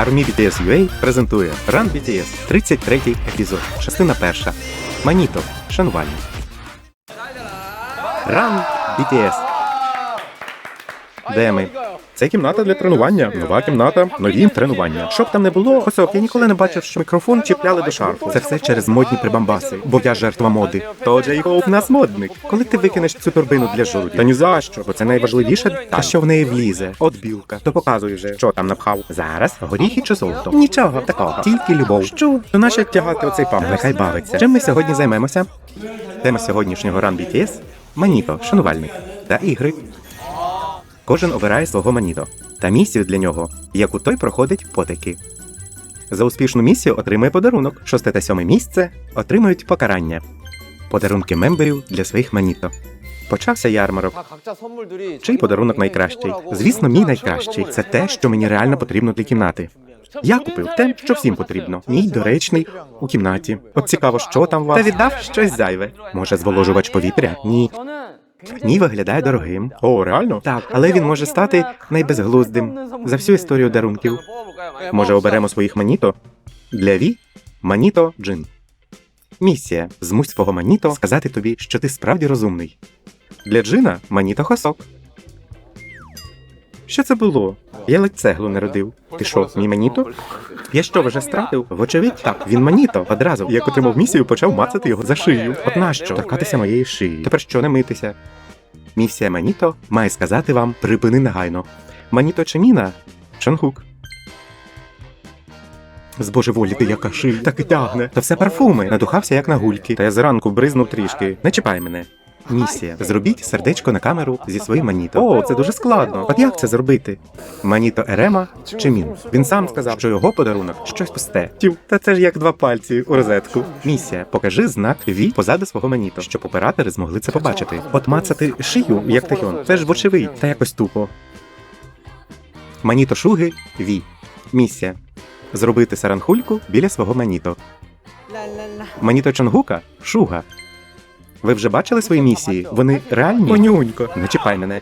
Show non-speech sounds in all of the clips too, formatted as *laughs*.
Army BTS UA презентує Run BTS, 33 епізод, частина перша. Маніто, шанувальник. Run BTS. Де ми? Це кімната для тренування. Нова кімната, нові тренування. Щоб там не було, Хосок, я ніколи не бачив, що мікрофон чіпляли до шарфу. Це все через модні прибамбаси, бо я жертва моди. То Джей Хоуп нас модник. Коли ти викинеш цю торбину для жолудів? Та ні за що, бо це найважливіше. Та що в неї влізе? От білка. То показуй вже, що там напхав. Зараз горіхи чи золото. Нічого такого, тільки любов. Що? То нащо тягати оцей пам? Нехай бавиться. Чим ми сьогодні займемося? Тема сьогоднішнього ран BTS – Маніто, шанувальник та ігри. Кожен обирає свого маніто та місію для нього, яку той проходить потики. За успішну місію отримує подарунок. Шосте та сьоме місце отримують покарання. Подарунки мемберів для своїх маніто. Почався ярмарок. Чий подарунок найкращий? Звісно, мій найкращий. Це те, що мені реально потрібно для кімнати. Я купив те, що всім потрібно. Мій доречний у кімнаті. От цікаво, що там вас. Та віддав щось зайве. Може, зволожувач повітря? Ні. Ні, виглядає дорогим. О, реально? Так, але він може стати найбезглуздим за всю історію дарунків. Може, оберемо своїх маніто? Для Ві Маніто Джин. Місія змусь свого маніто сказати тобі, що ти справді розумний. Для Джина Маніто Хосок. Що це було? Я ледь цеглу не родив. Ти що, мій маніто? Я що, вже стратив? Вочевидь, так, він маніто. Одразу, як отримав місію, почав мацати його за шию. От нащо? Торкатися моєї шиї. Тепер що не митися? Місія Маніто має сказати вам припини негайно. Маніто чи Міна? Чонгук. Збожеволіти, яка шия, так і тягне. Та все парфуми. Надухався, як на гульки. Та я зранку бризнув трішки. Не чіпай мене. Місія. Зробіть сердечко на камеру зі своїм маніто. О, це дуже складно. От як це зробити? Маніто Ерема чи Мін? Він сам сказав, що його подарунок щось пусте. Тю, та це ж як два пальці у розетку. Місія. Покажи знак Ві позаду свого маніто, щоб оператори змогли це побачити. От мацати шию, як тахіон. Це ж вочевидь, та якось тупо. Маніто Шуги Ві. Місія. Зробити саранхульку біля свого маніто. Маніто Чонгука Шуга. Ви вже бачили свої місії? Вони реальні? Понюнько. Не чіпай мене.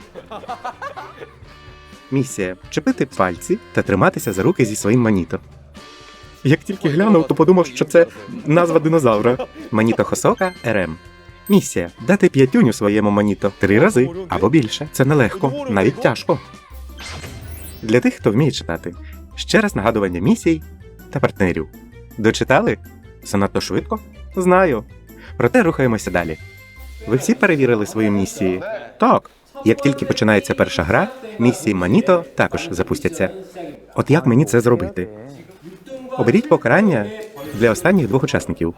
Місія чепити пальці та триматися за руки зі своїм маніто. Як тільки глянув, то подумав, що це назва динозавра. Маніто Хосока РМ. Місія дати п'ятюню своєму маніто три рази або більше. Це нелегко, навіть тяжко. Для тих, хто вміє читати. Ще раз нагадування місій та партнерів. Дочитали? Занадто швидко? Знаю. Проте рухаємося далі. Ви всі перевірили свої місії? Так. Як тільки починається перша гра, місії Маніто також запустяться. От як мені це зробити? Оберіть покарання для останніх двох учасників.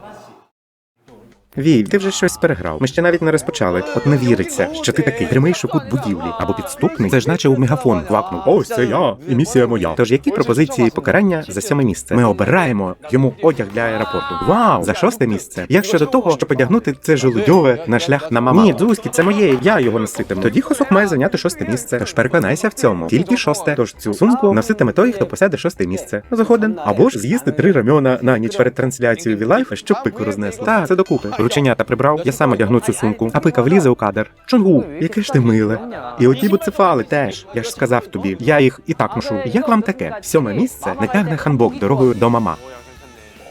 Вій, ти вже щось переграв. Ми ще навіть не розпочали. От не віриться, що ти такий прямий шукут будівлі або підступний. Це ж наче у мегафон квакнув. Ось це я, і місія моя. Тож які пропозиції покарання за сьоме місце? Ми обираємо йому одяг для аеропорту. Вау! За шосте місце. Як щодо того, щоб одягнути це желудьове на шлях на мама? Ні, Дзузькі, це моє, я його носитиму. Тоді хосок має зайняти шосте місце. Тож переконайся в цьому. Тільки шосте. Тож цю сумку носитиме той, хто посяде шосте місце. Згоден. Або ж з'їсти три рамьона на ніч перед трансляцією Вілайф, щоб пику рознесло. Так, це докупи. Рученята прибрав, я сам одягну цю сумку. А пика влізе у кадр. Чонгу, яке ж ти миле. І оті буцефали теж. Я ж сказав тобі, я їх і так ношу. Як вам таке? Сьоме місце не тягне ханбок дорогою до мама.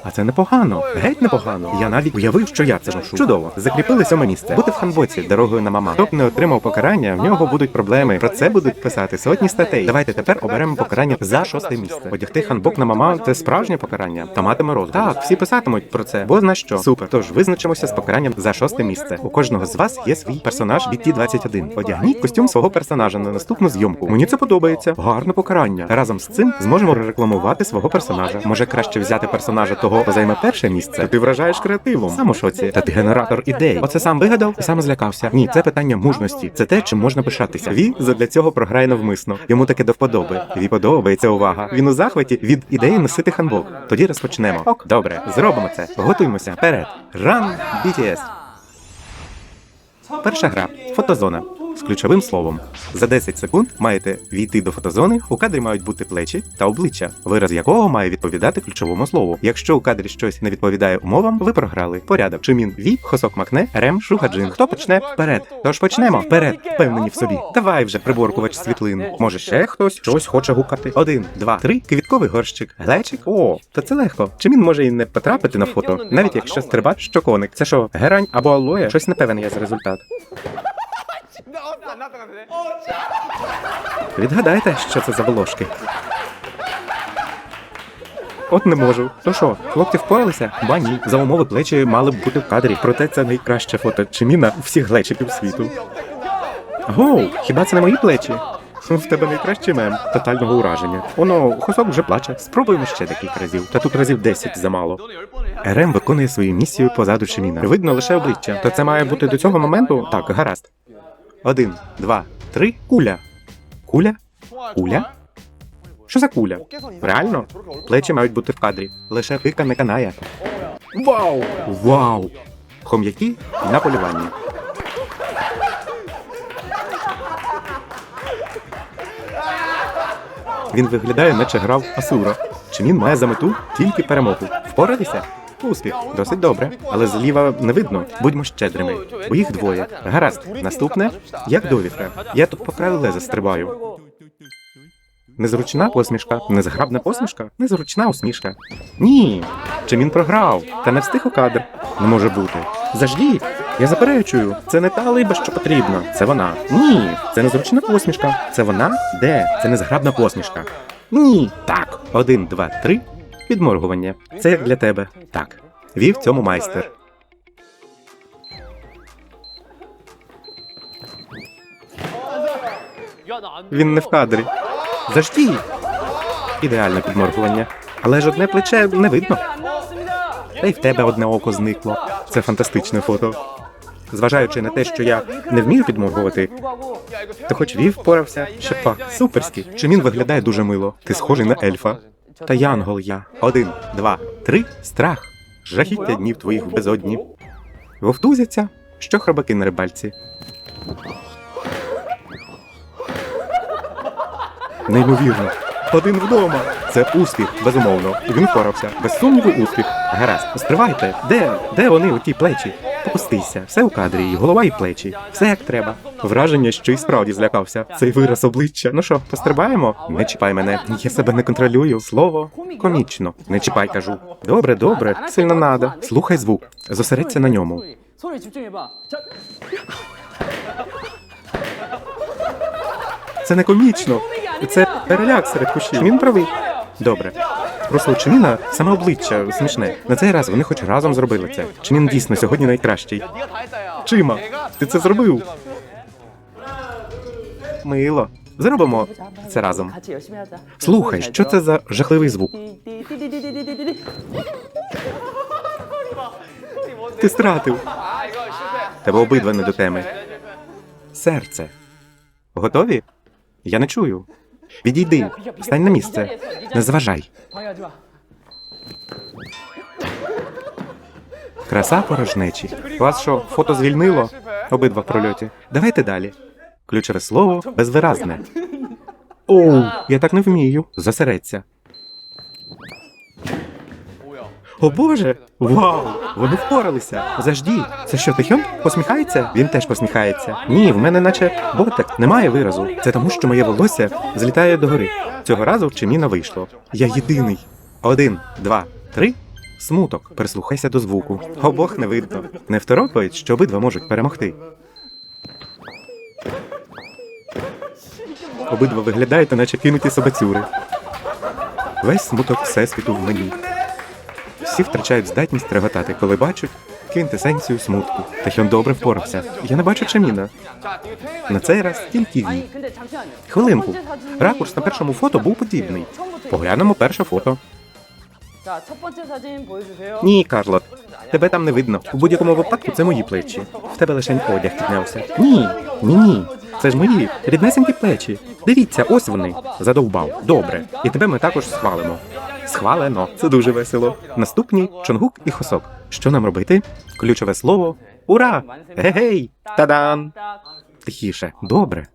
А це непогано, геть непогано. Я навіть уявив, що я це ношу. Чудово. Закріпили сьоме місце. Бути в ханбоці дорогою на мама. Хто не отримав покарання, в нього будуть проблеми. Про це будуть писати сотні статей. Давайте тепер оберемо покарання за шосте місце. Одягти ханбок на мама це справжнє покарання. Та матиме розголос. Так, всі писатимуть про це. Бо зна що. Супер. Тож визначимося з покаранням за шосте місце. У кожного з вас є свій персонаж BT-21. Одягніть костюм свого персонажа на наступну зйомку. Мені це подобається. Гарне покарання. Разом з цим зможемо рекламувати свого персонажа. Може краще взяти персонажа того, хто займе перше місце. Ти вражаєш креативом. Сам у шоці. Та ти генератор ідей. Оце сам вигадав і сам злякався. Ні, це питання мужності. Це те, чим можна пишатися. Ві задля цього програє навмисно. Йому таке до вподоби. Ві подобається увага. Він у захваті від ідеї носити ханбок. Тоді розпочнемо. Ок, добре, зробимо це. Готуймося. Вперед. Run BTS. Перша гра. Фотозона. З ключовим словом. За 10 секунд маєте війти до фотозони. У кадрі мають бути плечі та обличчя, вираз якого має відповідати ключовому слову. Якщо у кадрі щось не відповідає умовам, ви програли. Порядок. Чимін Ві, Хосок Макне, Рем, Шугаджин. Хто почне? Вперед. Тож почнемо. Вперед. Впевнені в собі. Давай вже, приборкувач світлин. Може ще хтось щось хоче гукати. Один, два, три. Квітковий горщик. Глечик. О, та це легко. Чимін може і не потрапити на фото, навіть якщо стрибач, що коник. Це що, герань або алоє? Щось не певен я з результат. Відгадайте, що це за волошки. От не можу. То що, хлопці впоралися? Ба ні. За умови плечі мали б бути в кадрі. Проте це найкраще фото Чиміна у всіх глечиків світу. Гоу, хіба це не мої плечі? В тебе найкращий мем тотального ураження. Оно, хосок вже плаче. Спробуємо ще декілька разів. Та тут разів 10 замало. РМ виконує свою місію позаду Чиміна. Видно лише обличчя. То це має бути до цього моменту? Так, гаразд. Один, два, три. Куля. Куля? Куля? Що за куля? Реально? Плечі мають бути в кадрі. Лише пика не канає. Вау! Вау! Хом'яки на полюванні. Він виглядає, наче грав Асура. Чи він має за мету тільки перемогу? Впоратися? Успіх, досить добре, але зліва не видно. Будьмо щедрими, бо їх двоє. Гаразд, наступне як довідка. Я тут по краю леза стрибаю. Незручна посмішка, незграбна посмішка, незручна усмішка. Ні. Чи він програв? Та не встиг у кадр. Не може бути. Заждіть. Я заперечую. Це не та либа, що потрібно. Це вона. Ні. Це незручна посмішка. Це вона? Де? Це незграбна посмішка. Ні. Так. Один, два, три. Підморгування. Це як для тебе. Так. Вів цьому майстер. Він не в кадрі. Заждіть. Ідеальне підморгування. Але ж одне плече не видно. Та й в тебе одне око зникло. Це фантастичне фото. Зважаючи на те, що я не вмію підморгувати, то хоч вів впорався, ще пак, суперський. Чи він виглядає дуже мило. Ти схожий на ельфа. Та янгол я. Один, два, три. Страх. Жахіття днів твоїх безодні. Вовтузяться, що хробаки на рибальці. Неймовірно. Один вдома. Це успіх, безумовно. Він впорався. Без сумніву, успіх. Гаразд, стривайте. Де? Де вони, оті плечі? Попустися, все у кадрі, і голова і плечі, все як треба. Враження, що й справді злякався. Цей вираз обличчя. Ну що, пострибаємо? Не чіпай мене. Я себе не контролюю. Слово комічно. Не чіпай, кажу. Добре, добре, сильно надо. Слухай звук, зосередься на ньому. Це не комічно. Це переляк серед кущів. Він правий. Добре. Просто Чиміна саме обличчя смішне. На цей раз вони хоч разом зробили це. Чимін дійсно сьогодні найкращий. Чима, ти це зробив? Мило. Зробимо це разом. Слухай, що це за жахливий звук? Ти стратив. Тебе обидва не до теми. Серце. Готові? Я не чую. Відійди, стань на місце. Не зважай. Краса порожнечі. Вас що, фото звільнило? Обидва в прольоті. Давайте далі. Ключере слово безвиразне. Оу, я так не вмію. Засереться. О боже! Вау! Вони впоралися! Заждіть! Це що, Тихьон посміхається? Він теж посміхається. Ні, в мене наче ботек, немає виразу. Це тому, що моє волосся злітає догори. Цього разу Чиміна вийшло. Я єдиний. Один, два, три. Смуток. Прислухайся до звуку. Обох не видно. Не второпають, що обидва можуть перемогти. Обидва виглядають, наче кинуті собацюри. Весь смуток всесвіту в мені. Всі втрачають здатність реготати, коли бачать квінтесенцію смутку. Та добре впорався. Я не бачу Чаміна. На цей раз тільки він. Хвилинку. Ракурс на першому фото був подібний. Поглянемо перше фото. Ні, Карло, тебе там не видно. У будь-якому випадку це мої плечі. В тебе лише одяг піднявся. Ні, ні, ні. Це ж мої ріднесенькі плечі. Дивіться, ось вони. Задовбав. Добре. І тебе ми також схвалимо. Схвалено. Це дуже весело. Наступні Чонгук і Хосок. Що нам робити? Ключове слово. Ура! Гей! Тадан! Тихіше. Добре.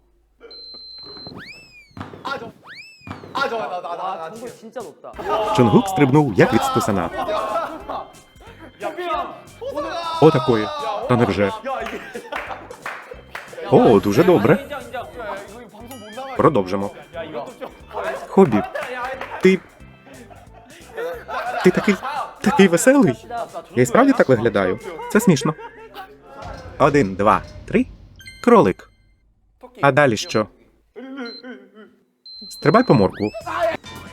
Чонгук стрибнув як від стусана. Отакої. Та невже. О, дуже добре. Продовжимо. Хобі. Ти ти такий. такий веселий. Я і справді так виглядаю. Це смішно. Один, два, три. Кролик. А далі що? Стрибай по моркву.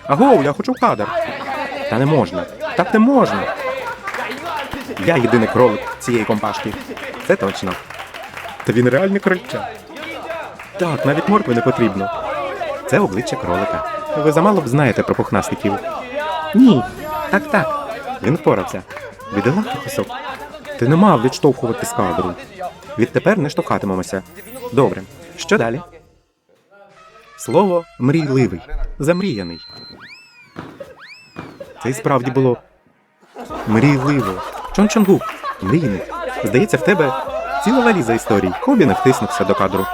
Агоу, я хочу в кадр. Та не можна. Так не можна. Я єдиний кролик цієї компашки. Це точно. Та він реальний крольча. Так, навіть моркви не потрібно. Це обличчя кролика. Ви замало б знаєте про пухнастиків. Ні. Так, так. Він впорався. Бідолахи кусок. Ти не мав відштовхувати з кадру. Відтепер не штовхатимемося. Добре. Що далі? Слово мрійливий. Замріяний. Це і справді було мрійливо. Чон Чонгук, мрійник. Здається, в тебе ціла валіза історій. Хобі не втиснувся до кадру.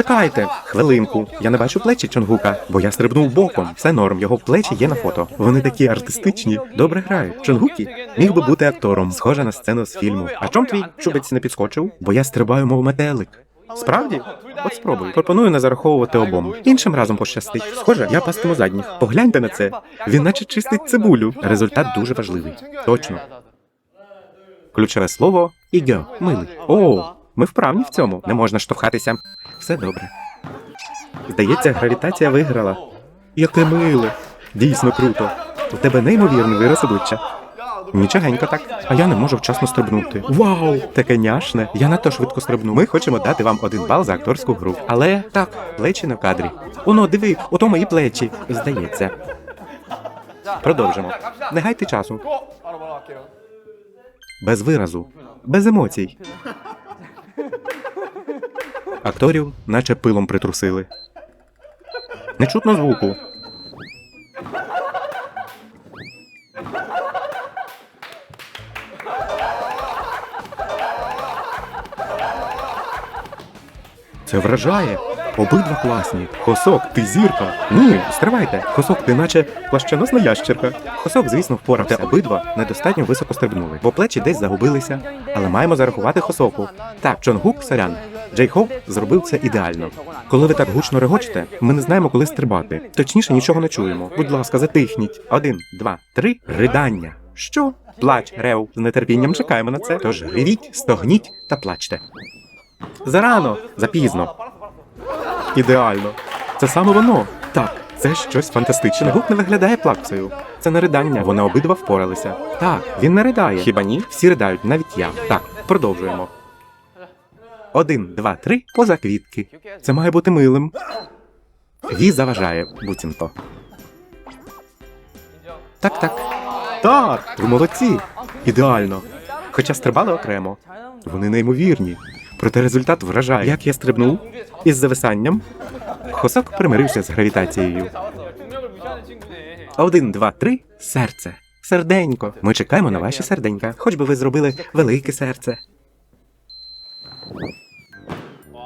Чекайте, хвилинку. Я не бачу плечі Чонгука, бо я стрибнув боком. Все норм, його плечі є на фото. Вони такі артистичні, добре грають. Чонгукі міг би бути актором, схоже на сцену з фільму. А чом твій чубець не підскочив? Бо я стрибаю, мов метелик. Справді? От спробуй. Пропоную не зараховувати обом. Іншим разом пощастить. Схоже, я пастиму задніх. Погляньте на це. Він наче чистить цибулю. Результат дуже важливий. Точно. Ключове слово іго. Милий. О, ми вправні в цьому. Не можна штовхатися. Все добре. Здається, гравітація виграла. Яке миле. Дійсно круто. У тебе неймовірний вираз обличчя. Нічогенько так, а я не можу вчасно стрибнути. Вау! Таке няшне. Я надто швидко стрибну. Ми хочемо дати вам один бал за акторську гру. Але так, плечі в кадрі. Оно, диви, ото мої плечі. Здається. Продовжимо. Не гайте часу. Без виразу, без емоцій. Акторів наче пилом притрусили. Не чутно звуку. Це вражає. Обидва класні. Хосок, ти зірка. Ні, стривайте. Хосок, ти наче плащеносна ящерка. Хосок, звісно, впорався. Обидва недостатньо високо стрибнули, бо плечі десь загубилися. Але маємо зарахувати Хосоку. Так, Чонгук, сорян. Джей Хоуп зробив це ідеально. Коли ви так гучно регочете, ми не знаємо, коли стрибати. Точніше, нічого не чуємо. Будь ласка, затихніть. Один, два, три. Ридання. Що? Плач, рев. З нетерпінням чекаємо на це. Тож ревіть, стогніть та плачте. Зарано, запізно. Ідеально. Це саме воно. Так, це щось фантастичне. Гук не виглядає плаксою. Це не ридання. Вони обидва впоралися. Так, він не ридає. Хіба ні? Всі riдають, навіть я. Так, продовжуємо. Один, два, три, поза квітки. Це має бути милим. Ві заважає, буцімто. Так, так. Так, ви молодці. Ідеально. Хоча стрибали окремо. Вони неймовірні. Проте результат вражає. Як я стрибнув із зависанням. Хосок примирився з гравітацією. Один, два, три. Серце. Серденько. Ми чекаємо на ваші серденька. Хоч би ви зробили велике серце.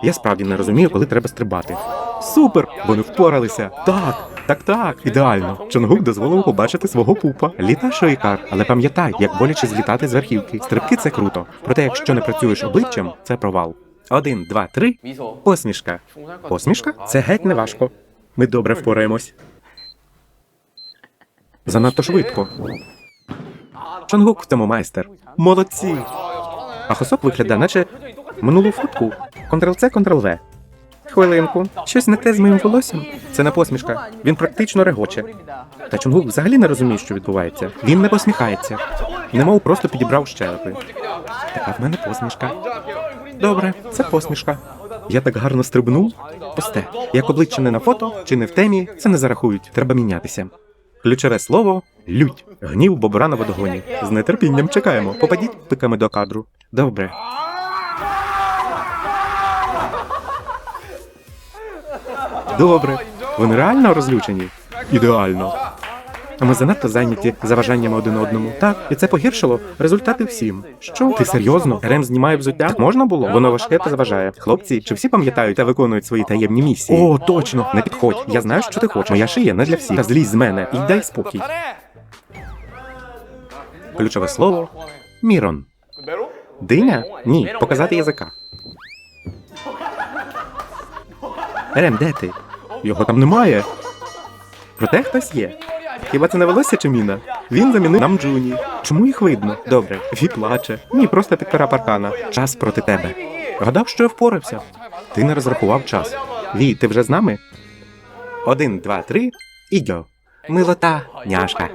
Я справді не розумію, коли треба стрибати. Супер! Вони впоралися. Так, так, так, ідеально. Чонгук дозволив побачити свого пупа. Літа шойкар, але пам'ятай, як боляче злітати з верхівки. Стрибки це круто. Проте, якщо не працюєш обличчям, це провал. Один, два, три. Посмішка. Посмішка? Це геть не важко. Ми добре впораємось. Занадто швидко. Чонгук в цьому майстер. Молодці. А Хосок виглядає, наче минулу фотку. Ctrl-C, Ctrl-V. Хвилинку. Щось не те з моїм волоссям. Це не посмішка. Він практично регоче. Та Чонгук взагалі не розуміє, що відбувається. Він не посміхається. Немов просто підібрав щелепи. Така в мене посмішка. Добре, це посмішка. Я так гарно стрибнув. Пусте. Як обличчя не на фото чи не в темі, це не зарахують. Треба мінятися. Ключове слово лють. Гнів бобра на водогоні. З нетерпінням чекаємо. Попадіть пиками до кадру. Добре. Добре. Вони реально розлючені? Ідеально. А ми занадто зайняті заважаннями один одному. Так, і це погіршило результати всім. Що ти серйозно? Рем знімає взуття? Так можна було? Воно важке та заважає. Хлопці, чи всі пам'ятають та виконують свої таємні місії? О, точно, не підходь. Я знаю, що ти хочеш. Моя шия не для всіх. Та злізь з мене і дай спокій. Ключове слово Мірон. Диня? Ні, показати язика. Рем, де ти? Його там немає. Проте хтось є. Хіба це не волосся чи міна? Він замінив нам Джуні. Чому їх видно? Добре, Ві плаче. Ні, просто підпира паркана. Час проти тебе. Гадав, що я впорався. Ти не розрахував час. Ві, ти вже з нами? Один, два, три. Ідьо. Милота, няшка.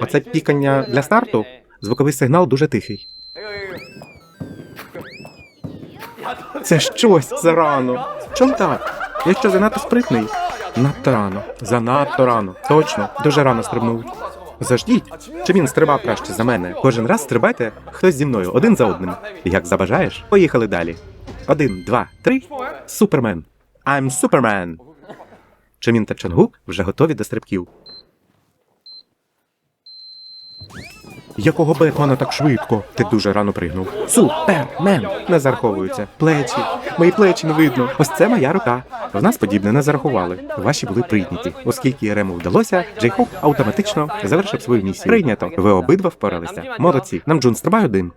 Оце пікання для старту. Звуковий сигнал дуже тихий. Це щось зарано. Чом так? Я що занадто спритний? Надто рано. Занадто рано. Точно, дуже рано стрибнув. Заждіть, чи він стрибав краще за мене? Кожен раз стрибайте хтось зі мною, один за одним. Як забажаєш, поїхали далі. Один, два, три. Супермен. I'm Супермен. Чимін та Чонгук вже готові до стрибків. Якого Бетмена так швидко? Ти дуже рано пригнув. Супермен! Не зараховуються. Плечі. Мої плечі не видно. Ось це моя рука. В нас подібне не зарахували. Ваші були прийняті. Оскільки Єрему вдалося, Джей Джейхоп автоматично завершив свою місію. Прийнято. Ви обидва впоралися. Молодці. Нам Джун стрибай один.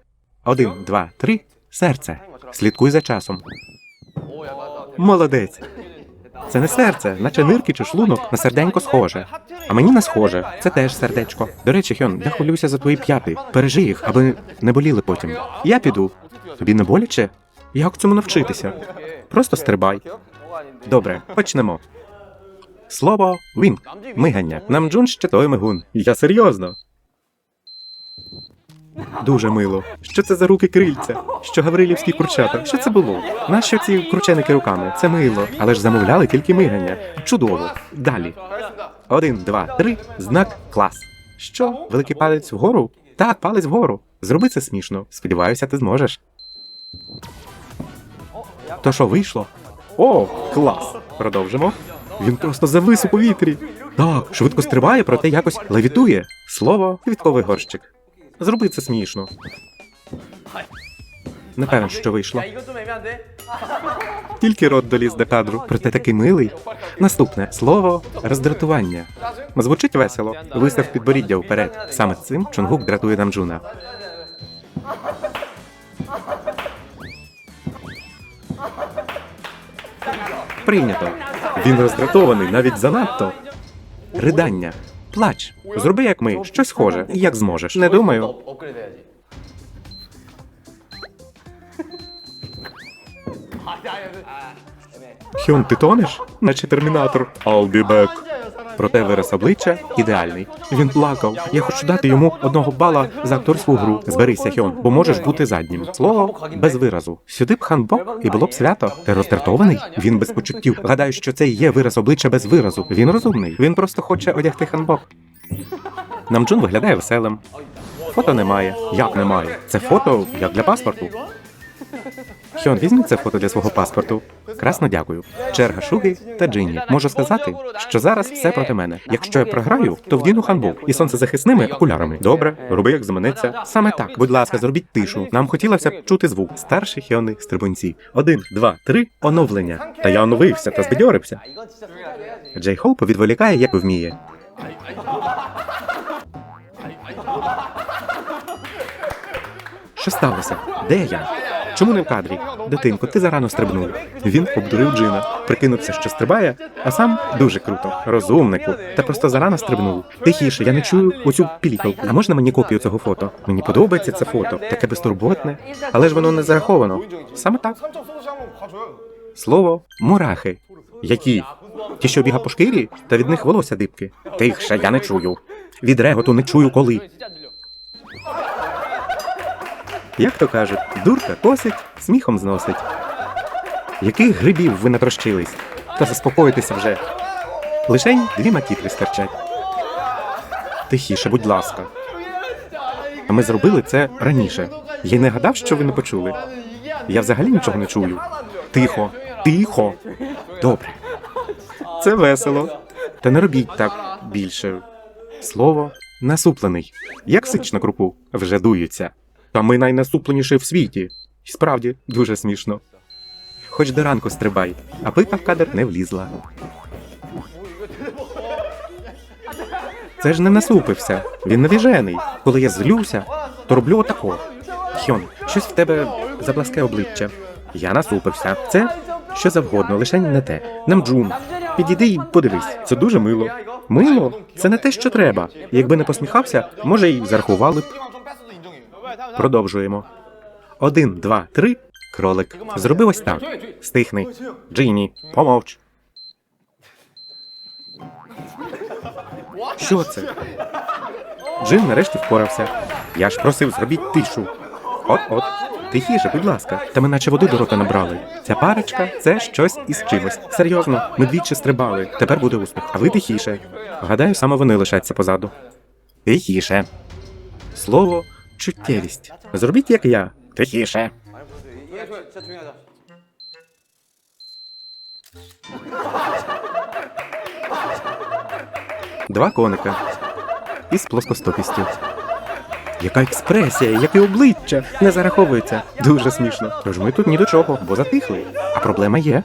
Один, два, три. Серце. Слідкуй за часом. Молодець. Це не серце, наче нирки чи шлунок на серденько схоже. А мені не схоже, це теж сердечко. До речі, Хьон, я хвилююся за твої п'яти. Бережи їх, аби не боліли потім. Я піду. Тобі не боляче? Як цьому навчитися? Просто стрибай. Добре, почнемо. Слово він. Мигання. Намджун ще той мигун. Я серйозно. Дуже мило. Що це за руки крильця? Що гаврилівські курчата? Що це було? Нащо ці крученики руками? Це мило. Але ж замовляли тільки мигання. Чудово. Далі. Один, два, три. Знак клас. Що? Великий палець вгору? Так, палець вгору. Зроби це смішно. Сподіваюся, ти зможеш. То що вийшло? О, клас! Продовжимо. Він просто завис у повітрі. Так, швидко стрибає, проте якось левітує. Слово квітковий горщик. Зроби це смішно. Не певен, що вийшло. Тільки рот доліз до кадру, проте такий милий. Наступне слово роздратування. Звучить весело. Вистав підборіддя вперед. Саме цим Чонгук дратує Намджуна. Прийнято. Він роздратований навіть занадто. Ридання. Плач. Зроби як ми, щось схоже, як зможеш. Не думаю. *laughs* Хьон, ти тонеш, наче термінатор. I'll be back. Проте вираз обличчя ідеальний. Він плакав. Я хочу дати йому одного бала за акторську гру. Зберися, Хьон, бо можеш бути заднім. Слово без виразу. Сюди б ханбок і було б свято. Ти роздратований? Він без почуттів. Гадаю, що це і є вираз обличчя без виразу. Він розумний. Він просто хоче одягти ханбок. Намджун виглядає веселим. Фото немає. Як немає? Це фото як для паспорту. Хьон, візьміть це фото для свого паспорту. Красно дякую. Черга Шуги та Джинні. Можу сказати, що зараз все проти мене. Якщо я програю, то вдіну ханбок і сонцезахисними окулярами. Добре, роби, як зманеться. Саме так. Будь ласка, зробіть тишу. Нам хотілося б чути звук. Старші хіони стрибунці. Один, два, три. Оновлення. Та я оновився та збадьорився. Джей Хоуп відволікає, як вміє. Що сталося? Де я? Чому не в кадрі? Дитинко, ти зарано стрибнув. Він обдурив Джина, прикинувся, що стрибає, а сам дуже круто. Розумнику. Та просто зарано стрибнув. Тихіше, я не чую оцю пілікалку. А можна мені копію цього фото? Мені подобається це фото, таке безтурботне, але ж воно не зараховано. Саме так. Слово мурахи. Які? Ті, що біга по шкірі, та від них волосся дибки. Тихше, я не чую. Від реготу не чую коли. Як то кажуть, дурка косить, сміхом зносить. Яких грибів ви натрощились? Та заспокойтеся вже. Лишень дві макітри стирчать. Тихіше, будь ласка. А ми зробили це раніше. Я й не гадав, що ви не почули. Я взагалі нічого не чую. Тихо, тихо. Добре. Це весело. Та не робіть так більше. Слово насуплений. Як сич на крупу вже дуються. Та ми найнасупленіші в світі. І Справді, дуже смішно. Хоч до ранку стрибай, а пика в кадр не влізла. Це ж не насупився. Він навіжений. Коли я злюся, то роблю отако. Хьон, щось в тебе забласке обличчя. Я насупився. Це що завгодно, лише не те. Намджун, підійди і подивись. Це дуже мило. Мило? Це не те, що треба. Якби не посміхався, може, й зарахували б. Продовжуємо. Один, два, три. Кролик. Зроби ось так. Стихни. Джині, помовч. Що це? Джин нарешті впорався. Я ж просив, зробіть тишу. От-от. Тихіше, будь ласка. Та ми наче води до рота набрали. Ця парочка це щось із чимось. Серйозно, ми двічі стрибали. Тепер буде успіх. А ви тихіше. Гадаю, саме вони лишаться позаду. Тихіше. Слово чуттєвість. Зробіть, як я. Тихіше. Два коника із плоскостопістю. Яка експресія, яке обличчя не зараховується. Дуже смішно. Тож ми тут ні до чого, бо затихли. А проблема є.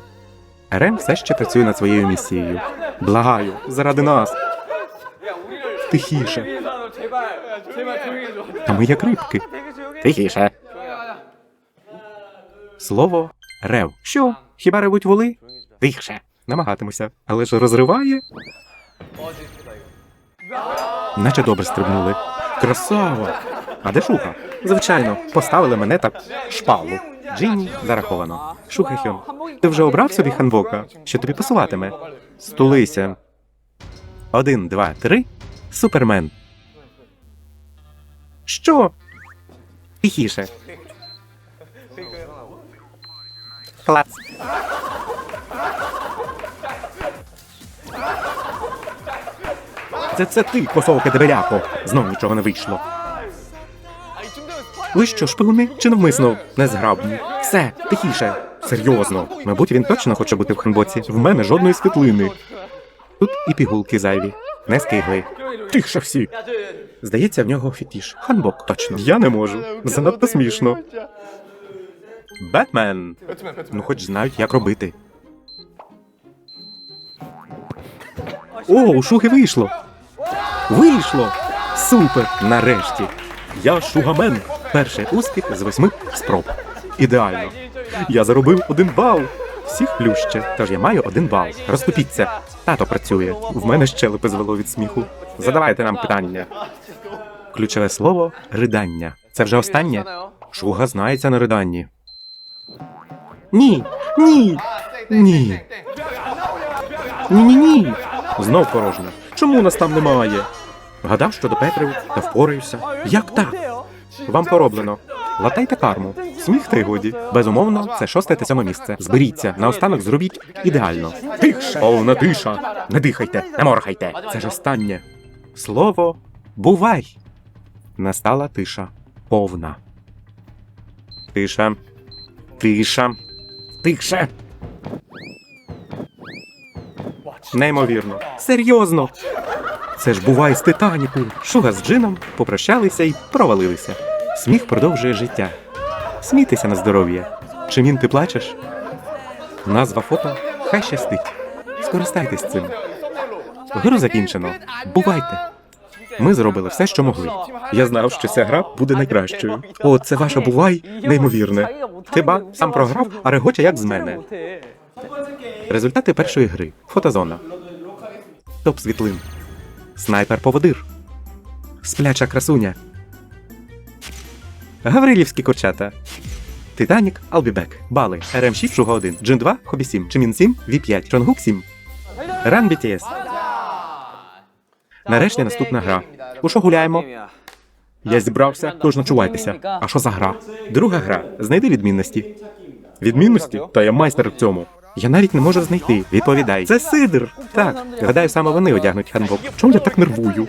Рем все ще працює над своєю місією. Благаю, заради нас тихіше. Та ми як рибки. Тихіше. Слово рев. Що? Хіба ревуть воли? Тихше. Намагатимуся. Але ж розриває. Наче добре стрибнули. Красава! А де шуха? Звичайно, поставили мене так шпалу. Джинні зараховано. Шухахьон, ти вже обрав собі ханбока, що тобі пасуватиме? Стулися. Один, два, три. Супермен. Що? Тихіше. Клац. Це це ти, косовке дебеляко. Знов нічого не вийшло. Ви що, шпигуни чи навмисно незграбні? Все, тихіше. Серйозно. Мабуть, він точно хоче бути в ханбоці. В мене жодної світлини. Тут і пігулки зайві. Не скигли. Тихше всі. Здається, в нього фетіш. Ханбок. Точно. Я не можу. Занадто смішно. Бетмен. Ну, хоч знають, як робити. О, у шуги вийшло. Вийшло! Супер! Нарешті! Я шугамен. Перший успіх з восьми спроб. Ідеально. Я заробив один бал всіх плюще, тож я маю один бал. Розступіться. Тато працює. В мене щелепи звело від сміху. Задавайте нам питання. Ключове слово ридання. Це вже останнє? Шуга знається на риданні. Ні. Ні. Ні. Ні-ні ні. Знов порожньо. Чому нас там немає? Гадав, що до Петрів та впораюся. Як так? Вам пороблено. Латайте карму. Сміх та й годі. Безумовно, це шосте та сьоме місце. Зберіться, наостанок зробіть ідеально. Тихше! Повна тиша! Не дихайте, не моргайте. Це ж останнє. Слово бувай. Настала тиша. Повна. Тиша. Тиша. Тише. Неймовірно. Серйозно. Це ж буває з Титаніку. Шуга з Джином попрощалися і провалилися. Сміх продовжує життя. Смійтеся на здоров'я. Чимін ти плачеш? Назва фото хай щастить. Скористайтесь цим. Гру закінчено. Бувайте. Ми зробили все, що могли. Я знав, що ця гра буде найкращою. О, це ваша бувай неймовірне. Хіба сам програв, а регоче як з мене. Результати першої гри. Фотозона. Топ світлин. Снайпер поводир. Спляча красуня. Гаврилівські курчата. Титанік, Албібек. Бали. РМ6, Шуга 1. Джин 2, Хобі 7. Чимін 7, Ві5. Чонгук 7. Ран BTS. Нарешті наступна гра. У що гуляємо? Я зібрався, тож начувайтеся. А що за гра? Друга гра. Знайди відмінності. Відмінності? Та я майстер в цьому. Я навіть не можу знайти. Відповідай. Це Сидр. Так, гадаю, саме вони одягнуть ханбок. Чому я так нервую?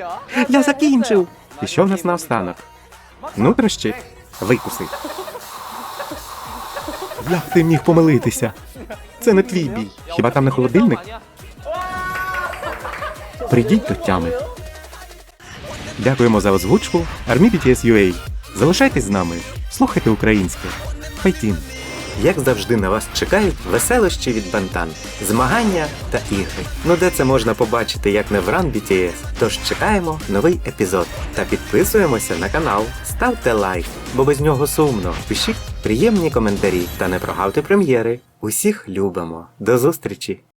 Я закінчив. І що в нас наостанок? Нутрощі? Викуси. Як ти міг помилитися? Це не твій бій. Хіба там не холодильник? Прийдіть до тями. Дякуємо за озвучку Армі BTS UA. Залишайтесь з нами, слухайте українське. Файтін! Як завжди на вас чекають веселощі від Бантан, змагання та ігри. Ну де це можна побачити, як не в Run BTS? Тож чекаємо новий епізод та підписуємося на канал, ставте лайк, бо без нього сумно. Пишіть приємні коментарі та не прогавте прем'єри. Усіх любимо. До зустрічі!